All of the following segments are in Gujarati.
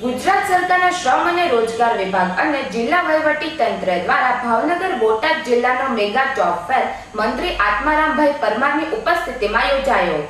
ગુજરાત સરકારના શ્રમ અને રોજગાર વિભાગ અને જિલ્લા વહીવટી તંત્ર દ્વારા ભાવનગર બોટાદ જિલ્લાનો મેગા જોબ ફેર મંત્રી આત્મારામભાઈ પરમારની ઉપસ્થિતિમાં યોજાયો.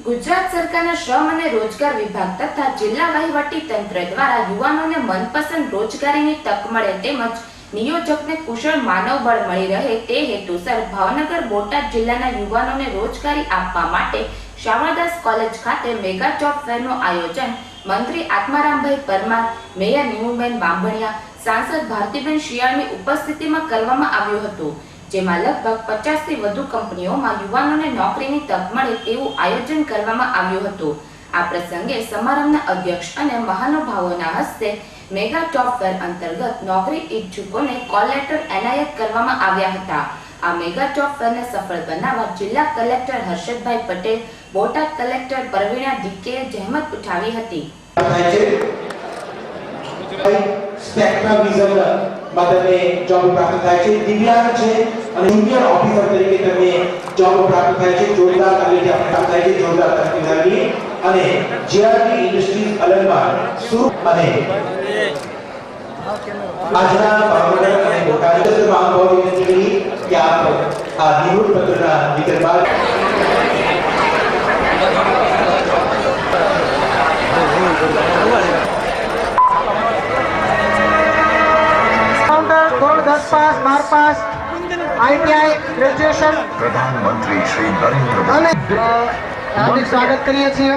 ગુજરાત સરકારના શ્રમ અને રોજગાર વિભાગ તથા જિલ્લા વહીવટી તંત્ર દ્વારા યુવાનોને મનપસંદ રોજગારીની તક મળે તેમજ નિયોજકને કુશળ માનવબળ મળી રહે તે હેતુસર ભાવનગર બોટાદ જિલ્લાના યુવાનોને રોજગારી આપવા માટે શ્યામળદાસ કોલેજ ખાતે મેગા જોબ ફેરનું આયોજન મંત્રી આત્મારામભાઈ પરમાર, મેયર નીમુબેન બાંભણિયા, સાંસદ ભારતીબેન શિયાળની ઉપસ્થિતિમાં કરવામાં આવ્યું હતું, જેમાં લગભગ પચાસથી વધુ કંપનીઓમાં યુવાનોને નોકરીની તક મળે તેવું આયોજન કરવામાં આવ્યું હતું. આ પ્રસંગે સમારંભના અધ્યક્ષ અને મહાનુભાવોના હસ્તે મેગા ટોપ અંતર્ગત નોકરી ઈચ્છુકોને કોલ લેટર એનાયત કરવામાં આવ્યા હતા. આ મેગા જોબ ફેરને સફળ બનાવવા જિલ્લા collector Harshadbhai Patel Botad collector Parvina decay જહેમત ઉઠાવી હતી. થાય છે સ્પેક્ટ્રા વિઝનમાં તમે જોબ પ્રાપ્ત થાય છે. દિવ્યાંગ છે અને જુનિયર ઓફિસર તરીકે તમે જોબ પ્રાપ્ત થાય છે. જોરદાર ક્વોલિટી પ્રાપ્ત થાય છે. જોરદાર તરફથી લાગી અને જીઆરટી ઇન્ડસ્ટ્રીઝ અલંગમાં સુરત અને આજના ભાવનગર અને બોટાદ. મહાપૌર કરી કે આપ આ નિવૃત્ત પત્રના વિતરણ બાદ પ્રધાનમંત્રી શ્રી નરેન્દ્ર મોદી હાર્દિક સ્વાગત કરીએ છીએ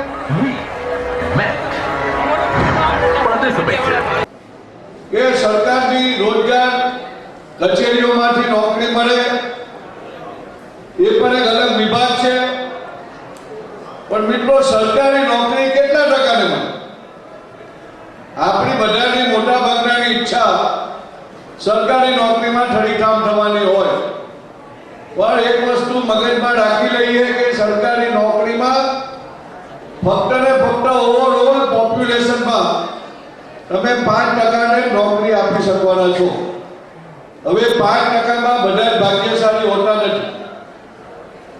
કે સરકારની કચેરીઓમાંથી નોકરી મળે, એ પણ એક અલગ વિભાગ છે. પણ મિત્રો, સરકારી નોકરી કેટલા ટકાને મળે? આપણી બધાની મોટા ભાગનાની ઈચ્છા, સરકારી નોકરીમાં ઠડીકામ થવાની હોય. પણ એક વસ્તુ મગજમાં રાખી લઈએ કે સરકારી નોકરીમાં ફક્ત ને ફક્ત ઓવરઓલ પોપ્યુલેશનમાં તમે પાંચ ટકાને નોકરી આપી શકવાના છો. હવે પાંચ ટકામાં બધા ભાગ્યશાળી હોતા નથી.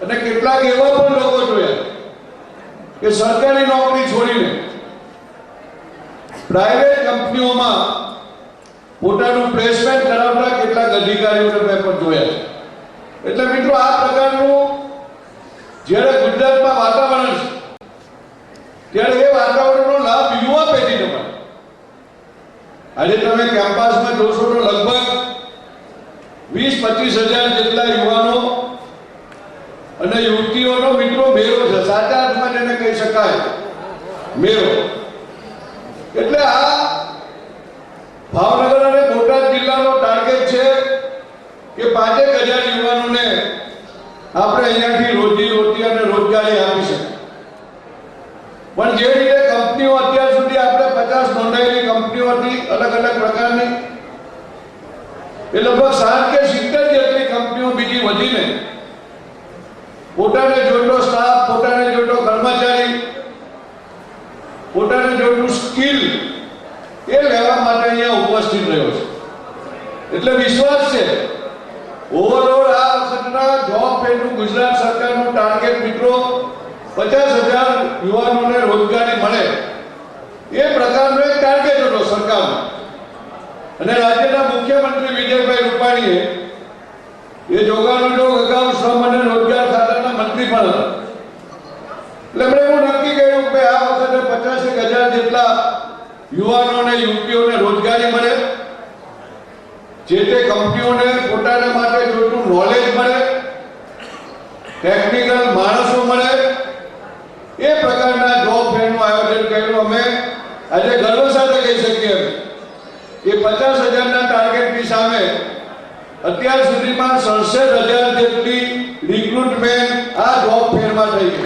અને કેટલાક એવા પણ લોકો જોયા કે સરકારી નોકરી છોડીને પ્રાઇવેટ કંપનીઓમાં પોતાનું પ્લેસમેન્ટ કરાવતા કેટલાક અધિકારીઓને મેં પણ જોયા છે. એટલે મિત્રો આ પ્રકારનું જ્યારે ગુજરાતમાં વાતાવરણ છે, ત્યારે એ વાતાવરણનો લાભ યુવા પેઢીને મળે. આજે તમે કેમ્પસમાં જોશો પચીસ હજાર જેટલા યુવાનો અને યુવતીઓનો મિત્રો મેળો છે. સાચા અર્થમાં જેને કહી શકાય. મેળો. એટલે આ ભાવનગર અને બોટાદ જિલ્લાનો ટાર્ગેટ છે કે પાંચેક હજાર યુવાનોને આપણે અહીંયાથી રોજી રોટી અને રોજગારી આપી શકીએ. પણ જે રીતે કંપનીઓ અત્યાર સુધી આપણે પચાસ નોંધાયેલી કંપનીઓ હતી અલગ અલગ પ્રકારની એ લગભગ સાત કે સિત્તેર જેટલી કંપનીઓ વધીને પોતાને જોઈતો સ્ટાફ પોતાને જોઈતો કર્મચારી, પોતાને જોઈતું સ્કિલ એ લેવા માટે અહીંયા ઉપસ્થિત રહ્યો છે. એટલે વિશ્વાસ છે ઓવરઓલ આ વખતના જોબ ફેરનું ગુજરાત સરકારનું ટાર્ગેટ મિત્રો પચાસ હજાર યુવાનોને રોજગારી મળે. એ પ્રકારનો એક ટાર્ગેટ હતો સરકારનો. અને રાજ્યના મુખ્યમંત્રી વિજયભાઈ રૂપાણીએ એ જોગાનો જો અગાઉ શ્રમ અને રોજગાર ખાતાના મંત્રી પણ હતા. એટલે એમણે એવું નક્કી કર્યું કે આ વખતે પચાસેક હજાર જેટલા યુવાનોને, યુવતીઓને રોજગારી મળે. જે તે કંપનીઓને પોતાના માટે જોઈતું નોલેજ મળે. ટેકનિકલ માણસો મળે. એ પ્રકારના જોબ ફેરનું આયોજન કર્યું. અમે આજે ગર્વ સાથે કહી શકીએ કે પચાસ હજારના ટાર્ગેટની સામે અત્યાર સુધીમાં સડસઠ હજાર જેટલી રિક્રુટમેન્ટ આ જોબ ફેરમાં થઈ ગઈ.